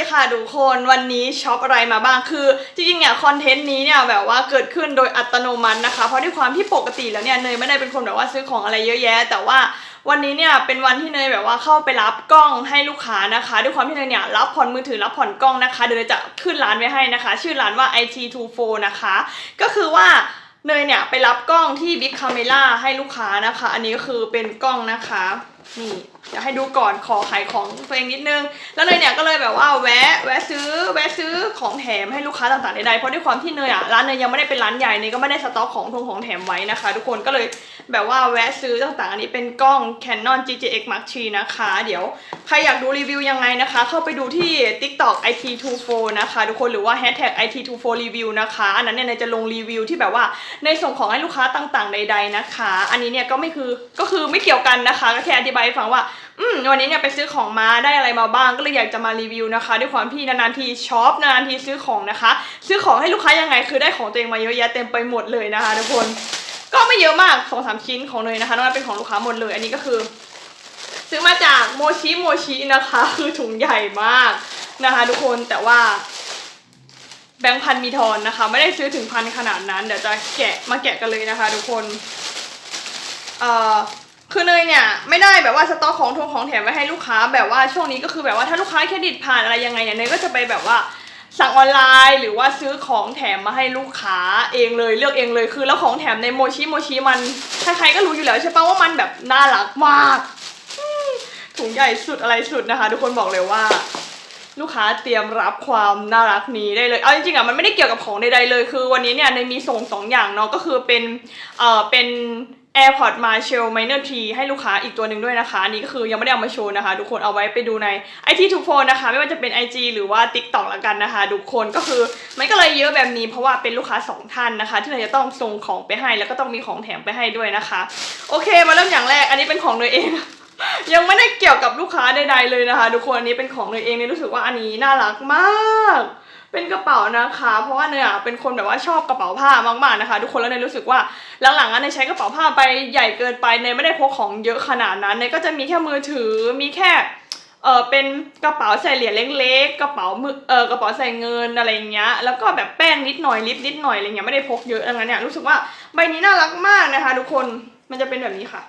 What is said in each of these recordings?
ดีค่ะทุกคนวันนี้ช็อปอะไรมาบ้างคือจริงๆเนี่ยคอนเทนต์นี้เนี่ยแบบว่าเกิดขึ้นโดยอัตโนมัตินะคะ เพราะด้วยความที่ปกติแล้วเนี่ยเนยไม่ได้เป็นคนแบบว่าซื้อของอะไรเยอะแยะ แต่ว่าวันนี้เนี่ยเป็นวันที่เนยแบบว่าเข้าไปรับกล้องให้ลูกค้านะคะ ด้วยความที่เนยเนี่ยรับผ่อนมือถือรับผ่อนกล้องนะคะเดี๋ยวเนจะขึ้นร้านไว้ให้นะคะ ชื่อร้านว่า IT24 นะคะ ก็คือว่าเนยเนี่ยไปรับกล้องที่ Big Camera ให้ลูกค้านะคะ อันนี้ก็คือเป็นกล้องนะคะนี่เดี๋ยวให้ดูก่อนขอขายของตัวเองนิดนึง แล้วเลยเนี่ยก็เลยแบบว่าแวะแวะซื้อแวะซื้อของแถมให้ลูกค้าต่างๆใดๆเพราะด้วยความที่เนยอะร้านเนยยังไม่ได้เป็นร้านใหญ่เนยก็ไม่ได้สต็อกของทงของแถมไว้นะคะ ทุกคนก็เลยแบบว่าแวะซื้อต่างๆ อันนี้เป็นกล้อง Canon GJX Mark III นะคะ เดี๋ยวใครอยากดูรีวิวยังไงนะคะ เข้าไปดูที่ TikTok IT24 นะคะทุกคนหรือว่า hashtag IT24 review นะคะอันนั้นเนี่ยเนยจะลงรีวิวที่แบบว่าในยส่งของให้ลูกค้าต่างๆใด ๆนะคะ อันนี้เนี่ยก็ไม่คือก็คือไม่เกี่ยวกันนะคะก็แค่ธิบายให้ฟังว่า อืมวันนี้เนี่ยไปซื้อของมาได้อะไรมาบ้างก็เลยอยากจะมารีวิวนะคะ ด้วยความที่นานๆทีช็อปนานๆทีซื้อของนะคะ ซื้อของให้ลูกค้ายังไงคือได้ของตัวเองมาเยอะแยะเต็มไปหมดเลยนะคะทุกคนก็ไม่เยอะมากสองสามชิ้นของเลยนะคะนอกนั้นเป็นของลูกค้าหมดเลย อันนี้ก็คือ ซื้อมาจากโมชิโมชินะคะ คือถุงใหญ่มากนะคะ ทุกคนแต่ว่าแบงค์พันมีทอนนะคะ ไม่ได้ซื้อถึงพันขนาดนั้น เดี๋ยวจะแกะมาแกะกันเลยนะคะ ทุกคนเอ่อ คือเนยเนี่ยไม่ได้แบบว่าสต็อกของทงของแถมไว้ให้ลูกค้าแบบว่าช่วงนี้ก็คือแบบว่าถ้าลูกค้าเครดิตผ่านอะไรยังไงเนี่ยเนยก็จะไปแบบว่าสั่งออนไลน์หรือว่าซื้อของแถมมาให้ลูกค้าเองเลยเลือกเองเลยคือแล้วของแถมในโมชิโมชิมันใครๆก็รู้อยู่แล้วใช่ปะว่ามันแบบน่ารักมากถุงใหญ่สุดอะไรสุดนะคะ ทุกคนบอกเลยว่า ลูกค้าเตรียมรับความน่ารักนี้ได้เลยเอาจริงๆอะมันไม่ได้เกี่ยวกับของใดๆเลย คือวันนี้เนี่ยในมีส่งสองอย่างเนาะก็คือเป็นเอ่อเป็น AirPod Marshall Minor 3 ให้ลูกค้าอีกตัวหนึ่งด้วยนะคะ อันนี้ก็คือยังไม่ได้เอามาโชว์นะคะ ทุกคนเอาไว้ไปดูใน IT ทุกโฟนนะคะ ไม่ว่าจะเป็น IG หรือว่า TikTok ละกันนะคะ ทุกคนก็คือมันก็เลยเยอะแบบนี้เพราะว่าเป็นลูกค้าสองท่านนะคะ ที่เราจะต้องส่งของไปให้แล้วก็ต้องมีของแถมไปให้ด้วยนะคะ โอเคมาเริ่มอย่างแรกอันนี้เป็นของตัวเองยังไม่ได้เกี่ยวกับลูกค้าใดๆเลยนะคะ ทุกคนอันนี้เป็นของเนยเองเนยรู้สึกว่าอันนี้น่ารักมาก เป็นกระเป๋านะคะ เพราะว่าเนยอะเป็นคนแบบว่าชอบกระเป๋าผ้ามากๆนะคะ ทุกคนแล้วเนยรู้สึกว่าหลังๆอะเนยใช้กระเป๋าผ้าไปใหญ่เกินไปเนยไม่ได้พกของเยอะขนาดนั้นเนยก็จะมีแค่มือถือมีแค่เออเป็นกระเป๋าใส่เหรียญเล็กๆ กระเป๋ามือเออกระเป๋าใส่เงินอะไรเงี้ย แล้วก็แบบแป้งนิดหน่อยลิปนิดหน่อยอะไรเงี้ยไม่ได้พกเยอะดังนั้นเนี่ยรู้สึกว่าใบนี้น่ารักมากนะคะ ทุกคนมันจะเป็นแบบนี้ค่ะ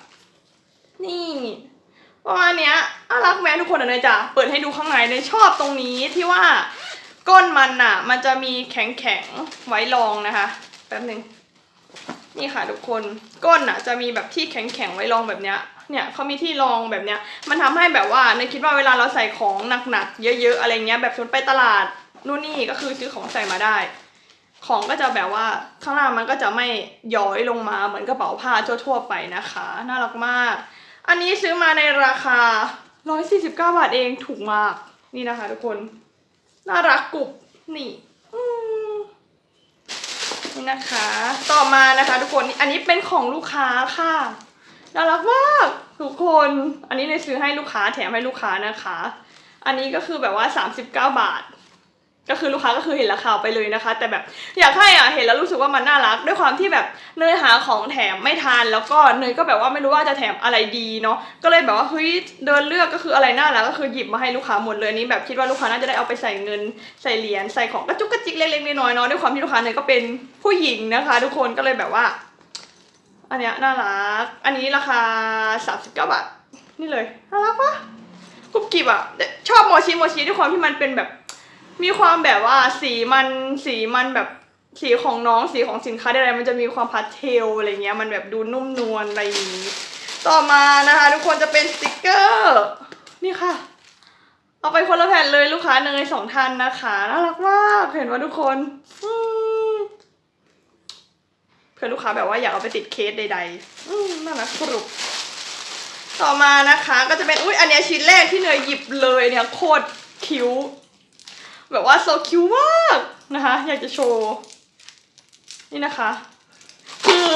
นี่ประมาณเนี้ยน่ารักแม้ทุกคนอะเนยจะเปิดให้ดูข้างในเนยชอบตรงนี้ที่ว่า ก้นมันอะมันจะมีแข็งแข็งไว้รองนะคะแป๊บหนึ่งนี่ค่ะทุกคนก้นอะจะมีแบบที่แข็งแข็งไว้รองแบบเนี้ยเนี่ยเขามีที่รองแบบเนี้ยมันทำให้แบบว่าเนคิดว่าเวลาเราใส่ของหนักๆเยอะ ๆ อะไรเงี้ยแบบสมมติไปตลาดนู่นนี่ก็คือซื้อของใส่มาได้ ของก็จะแบบว่าข้างล่างมันก็จะไม่ย้อยลงมาเหมือนกระเป๋าผ้าทั่วๆไปนะคะ น่ารักมาก อันนี้ซื้อมาในราคา 149 บาทเองถูกมากนี่นะคะทุกคน น่ารักกรุบนี่นี่นะคะ ต่อมานะคะ ทุกคนอันนี้เป็นของลูกค้าค่ะน่ารักมากทุกคน อันนี้เลยซื้อให้ลูกค้าแถมให้ลูกค้านะคะ อันนี้ก็คือแบบว่า 39 บาท ก็คือลูกค้าก็คือเห็นราคาไปเลยนะคะ แต่แบบอยากให้อะเห็นแล้วรู้สึกว่ามันน่ารัก ด้วยความที่แบบเนยหาของแถมไม่ทันแล้วก็เนยก็แบบว่าไม่รู้ว่าจะแถมอะไรดีเนาะก็เลยแบบว่าเฮ้ยเดินเลือกก็คืออะไรน่ารักก็คือหยิบมาให้ลูกค้าหมดเลยนี้แบบคิดว่าลูกค้าน่าจะได้เอาไปใส่เงินใส่เหรียญใส่ของกระจุกกระจิกเล็กๆน้อยๆเนาะด้วยความที่ลูกค้าเนยก็เป็นผู้หญิงนะคะ ทุกคนก็เลยแบบว่า อันเนี้ยน่ารัก อันนี้ราคา 39 บาทนี่เลยน่ารักปะกรุบกริบอะชอบโมชิโมชิด้วยความที่มันเป็นแบบ มีความแบบว่าสีมันสีมันแบบสีของน้องสีของสินค้าใดๆมันจะมีความพาสเทลอะไรเงี้ยมันแบบดูนุ่มนวลอะไรอย่างนี้ ต่อมานะคะ ทุกคนจะเป็นสติกเกอร์ นี่ค่ะ เอาไปคนละแผ่นเลยลูกค้าเนยสองท่านนะคะน่ารักมากเห็นว่าทุกคนเพื่อลูกค้าแบบว่าอยากเอาไปติดเคสใดๆน่ารักกรุบต่อมานะคะ ก็จะเป็นอุ้ยอันนี้ชิ้นแรกที่เนยหยิบเลยเนี่ยโคตรคิ้ว แบบว่าโซคิวมากนะคะ อยากจะโชว์ นี่นะคะ คือ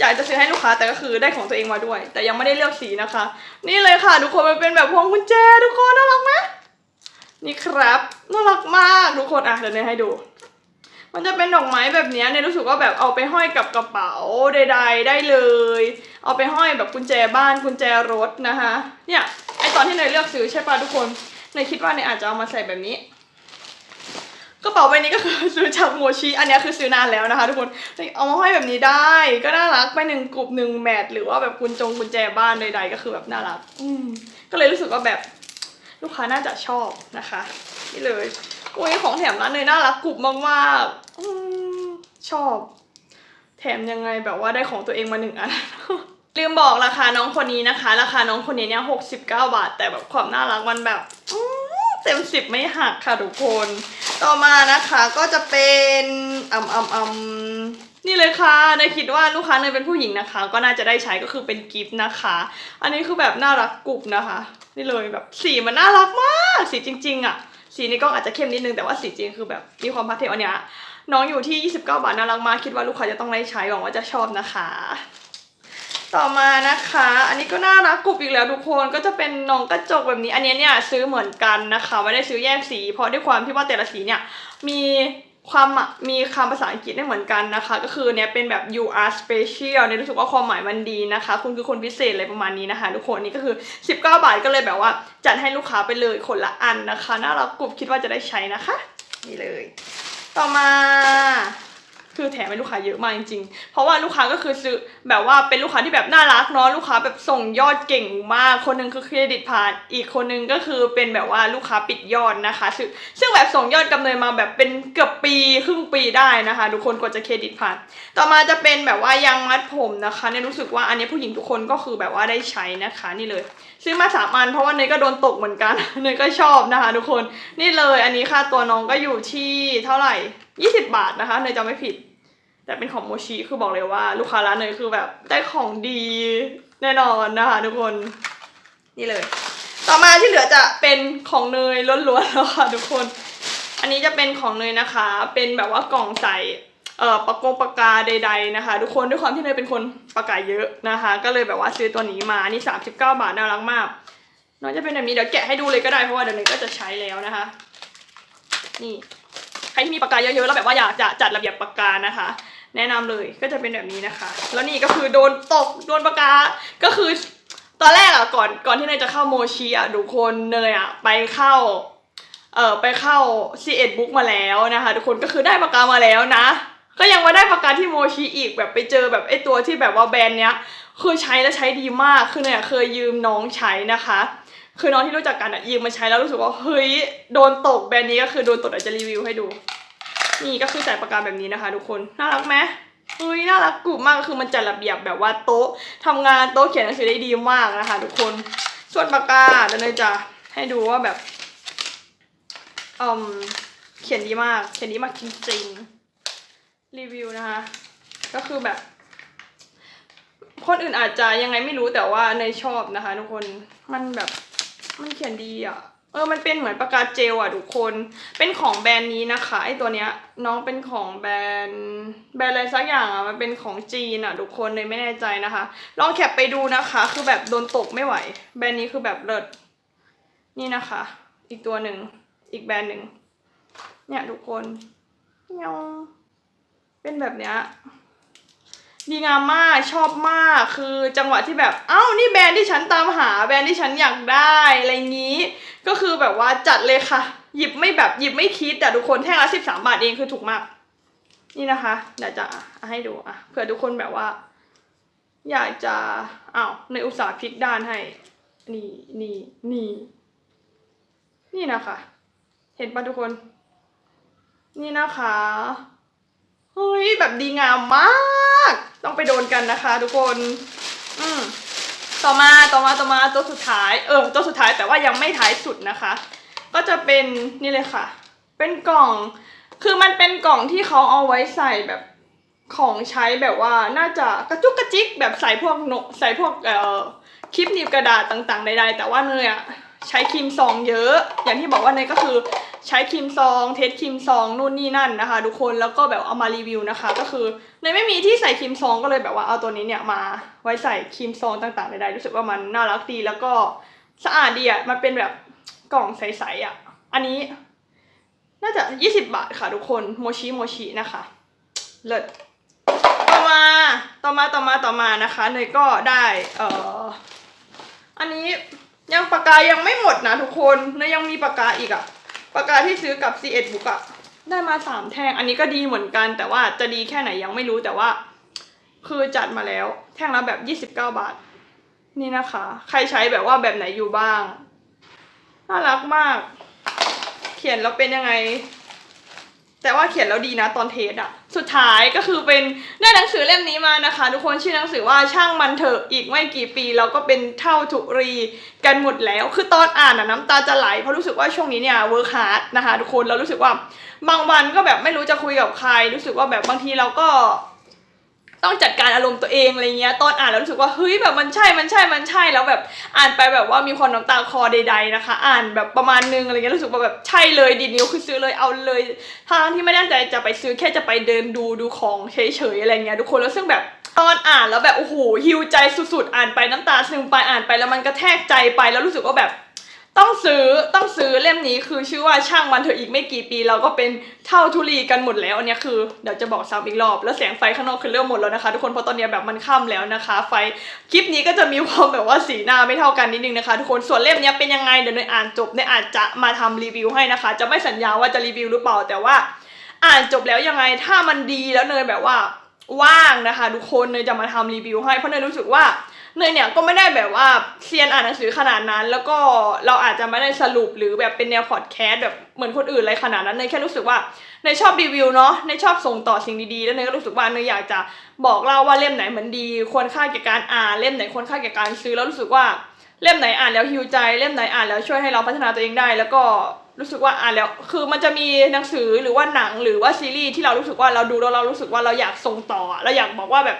อยากจะซื้อให้ลูกค้าแต่ก็คือได้ของตัวเองมาด้วย แต่ยังไม่ได้เลือกสีนะคะ นี่เลยค่ะ ทุกคนมันเป็นแบบพวงกุญแจทุกคนน่ารักไหมนี่ครับน่ารักมากทุกคนอะเดี๋ยวเนยให้ดู มันจะเป็นดอกไม้แบบนี้เนี่ยรู้สึกว่าแบบเอาไปห้อยกับกระเป๋าใดๆได้เลย เอาไปห้อยแบบกุญแจบ้านกุญแจรถนะคะ เนี่ยไอตอนที่เนยเลือกซื้อใช่ป่ะทุกคนเนยคิดว่าเนยอาจจะเอามาใส่แบบนี้ กระเป๋าใบนี้ก็คือซื้อจากโมชิ อันนี้คือซื้อนานแล้วนะคะ ทุกคน เอามาห้อยแบบนี้ได้ ก็น่ารักไปหนึ่งกลุ่มหนึ่งแมทหรือว่าแบบกุญจงกุญแจบ้านใดๆก็คือแบบน่ารัก อืมก็เลยรู้สึกว่าแบบลูกค้าน่าจะชอบนะคะ นี่เลยอุ้ยของแถมร้านเนยน่ารักกลุ่มมากๆอืมชอบ แถมยังไงแบบว่าได้ของตัวเองมาหนึ่งอันลืมบอกราคาน้องคนนี้นะคะ ราคาน้องคนนี้เนี่ยหกสิบเก้าบาท แต่แบบความน่ารักมันแบบเต็มสิบไม่หักค่ะทุกคน ต่อมานะคะก็จะเป็นอืมอืมอืมนี่เลยค่ะเนยคิดว่าลูกค้าเนยเป็นผู้หญิงนะคะ ก็น่าจะได้ใช้ก็คือเป็นกิฟต์นะคะ อันนี้คือแบบน่ารักกรุบนะคะ นี่เลยแบบสีมันน่ารักมาก สีจริง ๆอะ สีนี้ก็อาจจะเข้มนิดนึงแต่ว่าสีจริงคือแบบมีความพัฒเทลอันเนี้ยน้องอยู่ที่ 29 บาทน่ารักมากคิดว่าลูกค้าจะต้องได้ใช้หวังว่าจะชอบนะคะ ต่อมานะคะ อันนี้ก็น่ารักกรุบอีกแล้วทุกคนก็จะเป็นน้องกระจกแบบนี้ อันนี้เนี่ยซื้อเหมือนกันนะคะไม่ได้ซื้อแยกสี เพราะด้วยความที่ว่าแต่ละสีเนี่ยมีความมีคำภาษาอังกฤษได้เหมือนกันนะคะ ก็คือเนี่ยเป็นแบบ you are special เนี่ยรู้สึกว่าความหมายมันดีนะคะ คุณคือคนพิเศษอะไรประมาณนี้นะคะ ทุกคนนี่ก็คือ 19 บาทก็เลยแบบว่า จัดให้ลูกค้าไปเลยคนละอันนะคะ น่ารักกรุบคิดว่าจะได้ใช้นะคะ นี่เลย ต่อมา คือแถมให้ลูกค้าเยอะมากจริงๆ เพราะว่าลูกค้าก็คือซื้อแบบว่าเป็นลูกค้าที่แบบน่ารักเนาะลูกค้าแบบส่งยอดเก่งมาก คนหนึงคือเครดิตผ่าน อีกคนหนึงก็คือเป็นแบบว่าลูกค้าปิดยอดนะคะ ซึ่งซึ่งแบบส่งยอดกำเนินมาแบบเป็นเกือบปีครึ่งปีได้นะคะทุกคนกว่าจะเครดิตผ่าน ต่อมาจะเป็นแบบว่ายางมัดผมนะคะเนี่ยรู้สึกว่าอันนี้ผู้หญิงทุกคนก็คือแบบว่าได้ใช้นะคะนี่เลย ซื้อมาสามอันเพราะว่าเนยก็โดนตกเหมือนกันเนยก็ชอบนะคะ ทุกคนนี่เลยอันนี้ค่าตัวน้องก็อยู่ที่เท่าไหร่ 20 บาทนะคะเนยจำไม่ผิด แต่เป็นของโมชิคือบอกเลยว่า ลูกค้าร้านเนยคือแบบได้ของดีแน่นอนนะคะทุกคนนี่เลย ต่อมาที่เหลือจะเป็นของเนยล้วนๆแล้วค่ะทุกคน อันนี้จะเป็นของเนยนะคะ เป็นแบบว่ากล่องใส่เอ่อปากกงปากกาใด ๆนะคะ ทุกคนด้วยความที่เนยเป็นคนปากกาเยอะนะคะ ก็เลยแบบว่าซื้อตัวนี้มานี่ 39 บาทน่ารักมากน้องจะเป็นแบบนี้เดี๋ยวแกะให้ดูเลยก็ได้เพราะว่าเดี๋ยวเนยก็จะใช้แล้วนะคะ นี่ ใครที่มีปากกาเยอะๆแล้วแบบว่าอยากจะจัดระเบียบปากกานะคะ แนะนำเลยก็จะเป็นแบบนี้นะคะ แล้วนี่ก็คือโดนตกโดนปากกาก็คือ ตอนแรกอะก่อนก่อนที่เนยจะเข้าโมชิอะทุกคนเนยอะไปเข้าเอ่อไปเข้า C1 Book มาแล้วนะคะ ทุกคนก็คือได้ปากกามาแล้วนะ ก็ยังมาได้ปากกาที่โมชิอีกแบบไปเจอแบบไอ้ตัวที่แบบว่าแบรนด์เนี้ยคือใช้แล้วใช้ดีมากคือเนี่ยเคยยืมน้องใช้นะคะ คือน้องที่รู้จักกันอะยืมมาใช้แล้วรู้สึกว่าเฮ้ยโดนตกแบรนด์นี้ก็คือโดนตกเดี๋ยวจะรีวิวให้ดู นี่ก็คือใส่ปากกาแบบนี้นะคะ ทุกคนน่ารักไหมเฮ้ยน่ารักกรุบมากคือมันจัดระเบียบแบบว่าโต๊ะทำงานโต๊ะเขียนหนังสือได้ดีมากนะคะ ทุกคนส่วนปากกาเดี๋ยวเนยจะให้ดูว่าแบบอืมเขียนดีมาก เขียนดีมากจริงๆรีวิวนะคะ ก็คือแบบ คนอื่นอาจจะยังไงไม่รู้แต่ว่าเนชอบนะคะ ทุกคนมันแบบ มันเขียนดีอะ เออ มันเป็นเหมือนปากกาเจลอะทุกคน เป็นของแบรนด์นี้นะคะไอตัวเนี้ยน้องเป็นของแบรนด์แบรนด์อะไรสักอย่างอะ มันเป็นของจีนอะทุกคนเลยไม่แน่ใจนะคะ ลองแคปไปดูนะคะ คือแบบโดนตกไม่ไหว แบรนด์นี้คือแบบเลิศ นี่นะคะ อีกตัวหนึ่ง อีกแบรนด์หนึ่ง เนี่ยทุกคนเงาเป็นแบบเนี้ย ดีงามมากชอบมากคือจังหวะที่แบบเอ้านี่แบรนด์ที่ฉันตามหาแบรนด์ที่ฉันอยากได้อะไรงี้ ก็คือแบบว่าจัดเลยค่ะ หยิบไม่แบบหยิบไม่คิดแต่ทุกคนแท่งละสิบสามบาทเองคือถูกมาก นี่นะคะเดี๋ยวจะให้ดูอะเผื่อทุกคนแบบว่า อยากจะอ้าวในอุตสาห์พลิกด้านให้ นี่นี่นี่นี่นะคะ เห็นปะทุกคน นี่นะคะ เฮ้ยแบบดีงามมาก ต้องไปโดนกันนะคะ ทุกคน อืมต่อมาต่อมาต่อมาตัวสุดท้าย เออตัวสุดท้ายแต่ว่ายังไม่ท้ายสุดนะคะ ก็จะเป็นนี่เลยค่ะ เป็นกล่อง คือมันเป็นกล่องที่เขาเอาไว้ใส่แบบของใช้แบบว่าน่าจะกระจุกกระจิกแบบใส่พวกโนใส่พวกเอ่อคลิปหนีบกระดาษต่างๆใดๆแต่ว่าเนยอะ ใช้ครีมซองเยอะ อย่างที่บอกว่าเนยก็คือใช้ครีมซอง เทสครีมซองนู่นนี่นั่นนะคะ ทุกคนแล้วก็แบบเอามารีวิวนะคะ ก็คือเนยไม่มีที่ใส่ครีมซองก็เลยแบบว่าเอาตัวนี้เนี่ยมาไว้ใส่ครีมซองต่างๆใดๆรู้สึกว่ามันน่ารักดีแล้วก็สะอาดดีอะมันเป็นแบบกล่องใสๆอะ อันนี้ น่าจะ 20 บาทค่ะทุกคนโมชิโมชินะคะเลิศต่อมาต่อมาต่อมาต่อมานะคะเนยก็ได้เอ่ออันนี้ ยังปากกายังไม่หมดนะทุกคนนะยังมีปากกาอีกอะปากกาที่ซื้อกับ C 1 Book อะได้มาสามแท่ง อันนี้ก็ดีเหมือนกัน แต่ว่าจะดีแค่ไหนยังไม่รู้แต่ว่า คือจัดมาแล้ว แท่งละแบบยี่สิบเก้าบาท นี่นะคะ ใครใช้แบบว่าแบบไหนอยู่บ้าง น่ารักมาก เขียนแล้วเป็นยังไง แต่ว่าเขียนแล้วดีนะตอนเทสอะสุดท้ายก็คือเป็นได้หนังสือเล่มนี้มานะคะ ทุกคนชื่อหนังสือว่าช่างมันเถอะอีกไม่กี่ปีเราก็เป็นเท่าทุรีกันหมดแล้ว คือตอนอ่านอะน้ำตาจะไหลเพราะรู้สึกว่าช่วงนี้เนี่ยเวิร์คฮาร์ดนะคะ ทุกคนเรารู้สึกว่าบางวันก็แบบไม่รู้จะคุยกับใคร รู้สึกว่าแบบบางทีเราก็ ต้องจัดการอารมณ์ตัวเองอะไรเงี้ยตอนอ่านแล้วรู้สึกว่าเฮ้ยแบบมันใช่มันใช่มันใช่แล้วแบบอ่านไปแบบว่ามีความน้ำตาคอใด ๆนะคะ อ่านแบบประมาณนึงอะไรเงี้ยรู้สึกว่าแบบใช่เลยดีนิ้วคือซื้อเลยเอาเลยทางที่ไม่ได้ตั้งใจจะไปซื้อแค่จะไปเดินดูดูของเฉยๆอะไรเงี้ยทุกคนแล้วซึ่งแบบตอนอ่านแล้วแบบโอ้โหฮิวใจสุดๆ อ่านไปน้ำตาซึมไปอ่านไปแล้วมันกระแทกใจไปแล้วรู้สึกว่าแบบ ต้องซื้อต้องซื้อเล่มนี้คือชื่อว่าช่างมันเถอะอีกไม่กี่ปี เราก็เป็นเท่าทุลีกันหมดแล้วอันเนี้ยคือเดี๋ยวจะบอกซ้ำอีกรอบ แล้วแสงไฟข้างนอกคือเริ่มหมดแล้วนะคะ ทุกคนเพราะตอนนี้แบบมันค่ำแล้วนะคะ ไฟคลิปนี้ก็จะมีความแบบว่าสีหน้าไม่เท่ากันนิดนึงนะคะ ทุกคนส่วนเล่มนี้เป็นยังไงเดี๋ยวเนยอ่านจบเนยอาจจะมาทำรีวิวให้นะคะ จะไม่สัญญาว่าจะรีวิวหรือเปล่าแต่ว่า อ่านจบแล้วยังไงถ้ามันดีแล้วเนยแบบว่า ว่างนะคะทุกคนเนยจะมาทำรีวิวให้เพราะเนยรู้สึกว่าเนยเนี่ยก็ไม่ได้แบบว่าเซียนอ่านหนังสือขนาดนั้น แล้วก็เราอาจจะไม่ได้สรุปหรือแบบเป็นแนวพอดแคสต์แบบเหมือนคนอื่นอะไรขนาดนั้นเนยแค่รู้สึกว่าเนยชอบรีวิวเนาะเนยชอบส่งต่อสิ่งดีๆ แล้วเนยก็รู้สึกว่าเนยอยากจะบอกเล่าว่าเล่มไหนมันดี ควรค่าแก่การอ่านเล่มไหนควรค่าแก่การซื้อแล้วรู้สึกว่าเล่มไหนอ่านแล้วฮิวใจ เล่มไหนอ่านแล้วช่วยให้เราพัฒนาตัวเองได้ แล้วก็ รู้สึกว่าอ่านแล้ว คือมันจะมีหนังสือหรือว่าหนังหรือว่าซีรีส์ที่เรารู้สึกว่าเราดูแล้วเรารู้สึกว่าเราอยากส่งต่อเราอยากบอกว่าแบบ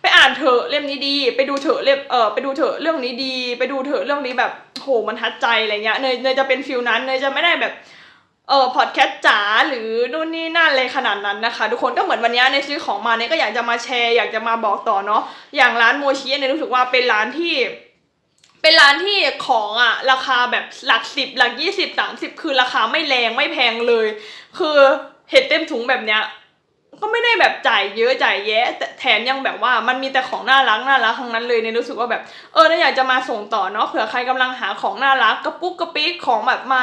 ไปอ่านเถอะเล่มนี้ดี ไปดูเถอะเล่มเออไปดูเถอะเรื่องนี้ดี ไปดูเถอะเรื่องนี้แบบโหมันทัดใจอะไรเงี้ยเนยเนยจะเป็นฟิลนั้นเนยจะไม่ได้แบบเออพอดแคสต์จ๋าหรือนู่นนี่นั่นเลยขนาดนั้นนะคะ ทุกคนก็เหมือนวันนี้ในซื้อของมาเนี่ยก็อยากจะมาแชร์ อยากจะมาบอกต่อเนาะอย่างร้านโมชิเนี่ยรู้สึกว่าเป็นร้านที่ เป็นร้านที่ของอะ ราคาแบบหลักสิบหลักยี่สิบสามสิบคือราคาไม่แรงไม่แพงเลย คือเห็ดเต็มถุงแบบเนี้ยก็ไม่ได้แบบจ่ายเยอะจ่ายแยะแต่แถมยังแบบว่ามันมีแต่ของน่ารักน่ารักทั้งนั้นเลยเนี่ยรู้สึกว่าแบบเออเนี่ยอยากจะมาส่งต่อเนาะเผื่อใครกำลังหาของน่ารักกระปุกกระปิ๊กของแบบมา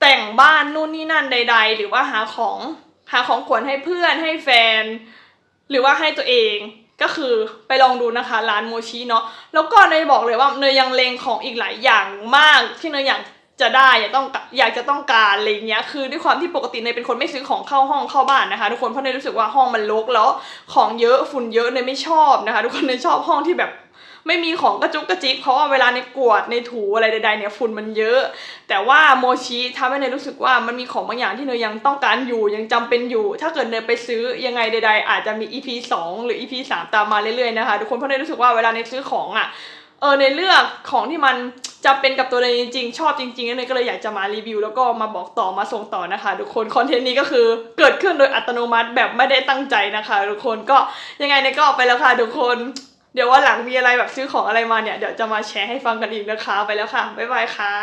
แต่งบ้านนู่นนี่นั่นใด ๆ หรือว่าหาของหาของขวัญให้เพื่อนให้แฟน หรือว่าให้ตัวเอง ก็คือไปลองดูนะคะร้านโมชิเนาะแล้วก็เนยบอกเลยว่าเนยยังเลงของอีกหลายอย่างมากที่เนยอยากจะได้อยากต้องอยากจะต้องการอะไรเงี้ยคือด้วยความที่ปกติเนยเป็นคนไม่ซื้อของเข้าห้องเข้าบ้านนะคะ ทุกคนเพราะเนยรู้สึกว่าห้องมันรกแล้วของเยอะฝุ่นเยอะเนยไม่ชอบนะคะ ทุกคนเนยชอบห้องที่แบบ ไม่มีของกระจุกกระจิกเพราะว่าเวลาในกวดในถูอะไรใดๆเนี่ยฝุ่นมันเยอะ แต่ว่าโมชิทำให้เนยรู้สึกว่ามันมีของบางอย่างที่เนยยังต้องการอยู่ยังจำเป็นอยู่ ถ้าเกิดเนยไปซื้อยังไงใด ๆ อาจจะมี EP 2 หรือ EP 3 ตามมาเรื่อยๆนะคะทุกคนเพราะเนยรู้สึกว่าเวลาเนยซื้อของอะเออในเลือกของที่มันจำเป็นกับตัวเนยจริงๆ ชอบจริงๆแล้วเนยก็เลยอยากจะมารีวิว แล้วก็มาบอกต่อมาส่งต่อนะคะ ทุกคนคอนเทนต์นี้ก็คือเกิดขึ้นโดยอัตโนมัติแบบไม่ได้ตั้งใจนะคะ ทุกคนก็ยังไงเนยก็ออกไปแล้วค่ะทุกคน เดี๋ยวว่าหลังมีอะไรแบบซื้อของอะไรมาเนี่ย เดี๋ยวจะมาแชร์ให้ฟังกันอีกนะคะ ไปแล้วค่ะ บ๊ายบายค่ะ